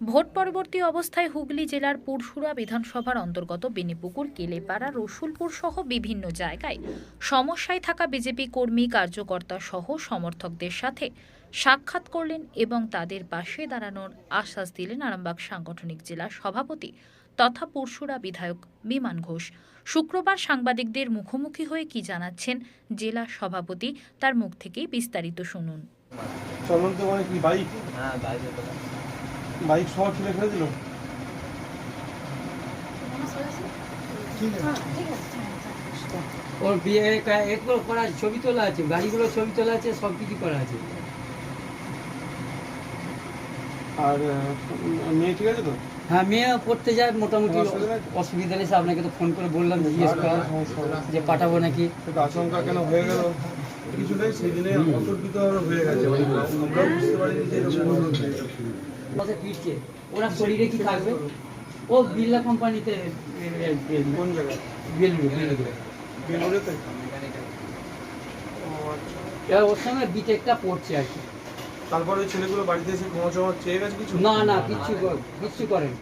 Vote পরবর্তী অবস্থায় হুগলি জেলার পুরসুরা বিধানসভার অন্তর্গত বেনিপুকুর কেলেপাড়া রসুলপুর সহ বিভিন্ন জায়গায় সমস্যায় থাকা বিজেপি কর্মী কার্যকর্তা সহ সমর্থকদের সাথে সাক্ষাৎ করলেন এবং তাদের পাশে দাঁড়ানোর আশ্বাস দিলেন আরামবাগ সাংগঠনিক জেলা সভাপতি তথা পুরসুরা বিধায়ক বিমান ঘোষ। শুক্রবার সাংবাদিকদের মুখোমুখি হয়ে কি জানাচ্ছেন জেলা সভাপতি তার মুখ থেকেই বিস্তারিত শুনুন। মানে বাইক সহ ঠেলে ফেলে দিল? ওর বিয়ে এগুলো করা আছে, ছবি তোলা আছে গাড়িগুলো ছবি তোলা আছে সব কিছু করা আছে। আর মেয়ে ঠিক আছে তো? হ্যাঁ মেয়ে পড়তে যায় মোটামুটি অসুবিধা নেই? অসুবিধা আপনাকে তো ফোন করে বললাম জিজ্ঞেস করা যে পাঠাবো নাকি। আশঙ্কা কেন হয়ে গেল? কিছু নেই সেই দিনে অতর্কিত হয়ে গেছে। আমরা বুঝতে পারিনি যে ফিরছে। ওরা শরীরে কি থাকবে? ও বিল্লা কোম্পানিতে কোন জায়গায়? বেলুড়ে বেলুড়ে বেলুড়েতে আচ্ছা। এবার ওর সঙ্গে বিটেকটা পড়ছে আর কি। তারপরে ওই ছেলেগুলো বাড়িতে এসে ক্ষমা চমা চেয়ে গেছে কিছু? না না কিচ্ছু করে কিচ্ছু করেন।